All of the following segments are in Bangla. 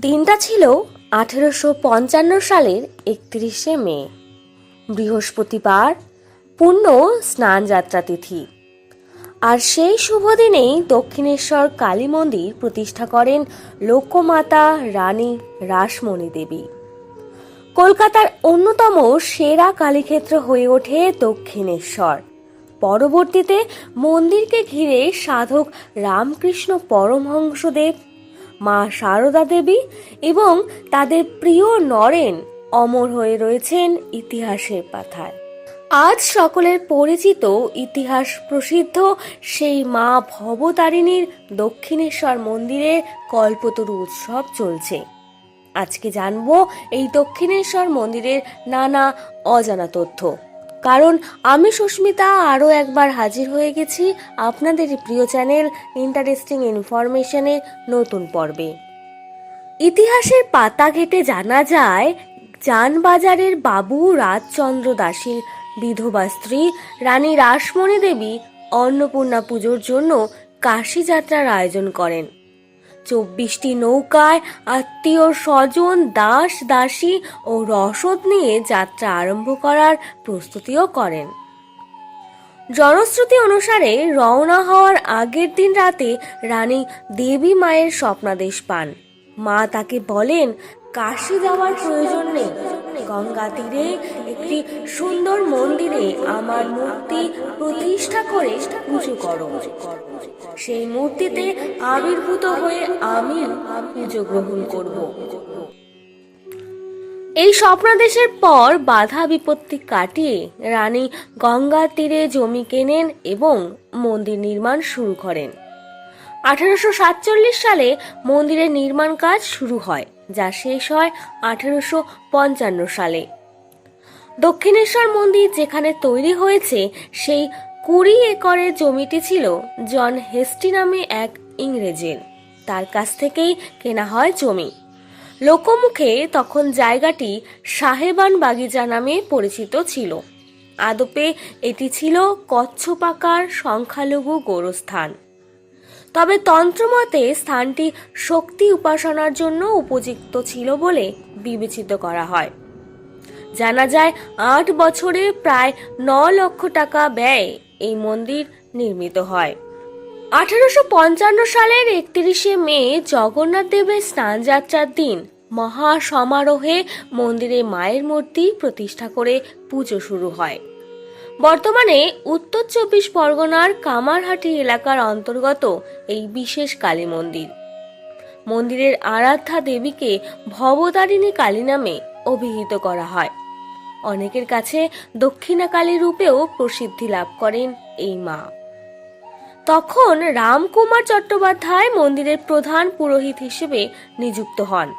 দিনটা ছিল আঠেরোশো পঞ্চান্ন সালের একত্রিশে মে। বৃহস্পতিবার পূর্ণ স্নানযাত্রা তিথি। আর সেই শুভ দিনেই দক্ষিণেশ্বর কালী মন্দির প্রতিষ্ঠা করেন লোকমাতা রানী রাসমণি দেবী। কলকাতার অন্যতম সেরা কালীক্ষেত্র হয়ে ওঠে দক্ষিণেশ্বর। পরবর্তীতে মন্দিরকে ঘিরে সাধক রামকৃষ্ণ পরমহংসদেব মা সারদা দেবী এবং তাদের প্রিয় নরেন অমর হয়ে রয়েছেন ইতিহাসের পাথায় আজ সকলের পরিচিত ইতিহাস প্রসিদ্ধ সেই মা ভবতারিণীর দক্ষিণেশ্বর মন্দিরে কল্পতরু উৎসব চলছে। আজকে জানব এই দক্ষিণেশ্বর মন্দিরের নানা অজানা তথ্য। কারণ আমি সুস্মিতা আরও একবার হাজির হয়ে গেছি আপনাদের প্রিয় চ্যানেল ইন্টারেস্টিং ইনফরমেশনের নতুন পর্বে। ইতিহাসের পাতা ঘেটে জানা যায়, যানবাজারের বাবু রাজচন্দ্র দাসীর বিধবা স্ত্রী রানী রাসমণি দেবী অন্নপূর্ণা পুজোর জন্য কাশী যাত্রার আয়োজন করেন। চব্বিশটি নৌকায় আত্মীয় স্বজন, দাস, দাসী ও রসদ নিয়ে যাত্রা আরম্ভ করার প্রস্তুতিও করেন। জনশ্রুতি অনুসারে রওনা হওয়ার আগের দিন রাতে রানী দেবী মায়ের স্বপ্নাদেশ পান। মা তাকে বলেন, কাশি যাওয়ার প্রয়োজন নেই। গঙ্গা তীরে একটি সুন্দর মন্দিরে আমার মূর্তি প্রতিষ্ঠা করে পুজো করো। সেই মূর্তিতে আবির্ভূত হয়ে আমি পুজো গ্রহণ করব। এই স্বপ্নাদেশের পর বাধা বিপত্তি কাটিয়ে রানী গঙ্গার তীরে জমি কেনেন এবং মন্দির নির্মাণ শুরু করেন। আঠারোশো সাতচল্লিশ সালে মন্দিরের নির্মাণ কাজ শুরু হয়। যা শেষ হয় আঠারোশো পঞ্চান্ন সালে। দক্ষিণেশ্বর মন্দির যেখানে তৈরি হয়েছে, সেই কুড়ি একরের জমিটি ছিল জন হেস্টি নামে এক ইংরেজের। তার কাছ থেকেই কেনা হয় জমি। লোকমুখে তখন জায়গাটি সাহেবান বাগিচা নামে পরিচিত ছিল। আদপে এটি ছিল কচ্ছপাকার সংখ্যালঘু গোরস্থান। তবে তন্ত্রমতে স্থানটি শক্তি উপাসনার জন্য উপযুক্ত ছিল বলে বিবেচিত করা হয়। জানা যায়, আট বছরে প্রায় ন লক্ষ টাকা ব্যয় এই মন্দির নির্মিত হয়। আঠারোশো পঞ্চান্ন সালের একত্রিশে মে জগন্নাথ দেবের স্নানযাত্রার দিন মহা সমারোহে মন্দিরে মায়ের মূর্তি প্রতিষ্ঠা করে পুজো শুরু হয়। বর্তমানে উত্তর চব্বিশ পরগনার কামারহাটি এলাকার অন্তর্গত এই বিশেষ কালী মন্দির। মন্দিরের আরাধ্যা দেবীকে ভবতারিণী কালী নামে অভিহিত করা হয়। অনেকের কাছে দক্ষিণা কালী রূপেও প্রসিদ্ধি লাভ করেন এই মা। তখন রামকুমার চট্টোপাধ্যায় মন্দিরের প্রধান পুরোহিত হিসেবে নিযুক্ত হন।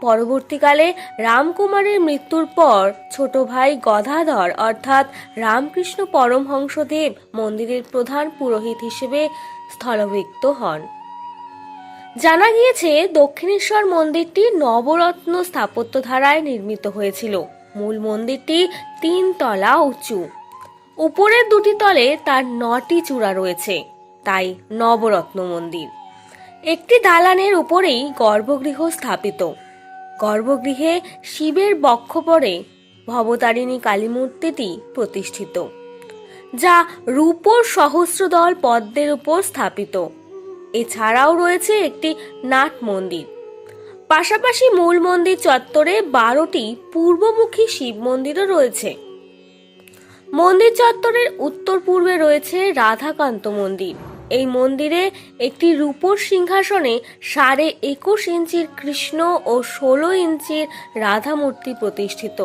পরবর্তীকালে রামকুমারের মৃত্যুর পর ছোট ভাই গদাধর, অর্থাৎ রামকৃষ্ণ পরমহংসদেব, মন্দিরের প্রধান পুরোহিত হিসেবে স্থলভিক্ত হন। জানা গিয়েছে, দক্ষিণেশ্বর মন্দিরটি নবরত্ন স্থাপত্য ধারায় নির্মিত হয়েছিল। মূল মন্দিরটি তিন তলা উঁচু। উপরের দুটি তলে তার নটি চূড়া রয়েছে, তাই নবরত্ন মন্দির। একটি দালানের উপরেই গর্ভগৃহ স্থাপিত। গর্ভগৃহে শিবের বক্ষপরে ভবতারিণী কালী মূর্তিটি প্রতিষ্ঠিত, যা রূপোর সহস্রদল পদ্মের উপর স্থাপিত। এছাড়াও রয়েছে একটি নাট মন্দির। পাশাপাশি মূল মন্দির চত্বরে বারোটি পূর্বমুখী শিব মন্দিরও রয়েছে। মন্দির চত্বরের উত্তর পূর্বে রয়েছে রাধাকান্ত মন্দির। এই মন্দিরে একটি রূপোর সিংহাসনে সাড়ে একুশ ইঞ্চির কৃষ্ণ ও ষোলো ইঞ্চির রাধা মূর্তি প্রতিষ্ঠিত,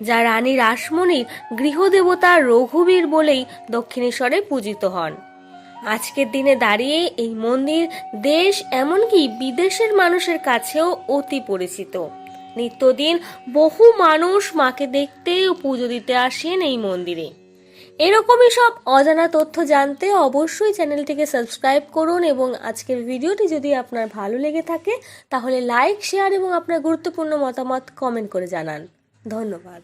যা রানী রাসমণির গৃহদেবতা রঘুবীর বলেই দক্ষিণেশ্বরে পূজিত হন। আজকের দিনে দাঁড়িয়ে এই মন্দির দেশ এমনকি বিদেশের মানুষের কাছেও অতি পরিচিত। নিত্যদিন বহু মানুষ মাকে দেখতে ও পুজো দিতে আসেন এই মন্দিরে। এরকমই সব অজানা তথ্য জানতে অবশ্যই চ্যানেলটিকে সাবস্ক্রাইব করুন এবং আজকের ভিডিওটি যদি আপনার ভালো লেগে থাকে, তাহলে লাইক, শেয়ার এবং আপনার গুরুত্বপূর্ণ মতামত কমেন্ট করে জানান। ধন্যবাদ।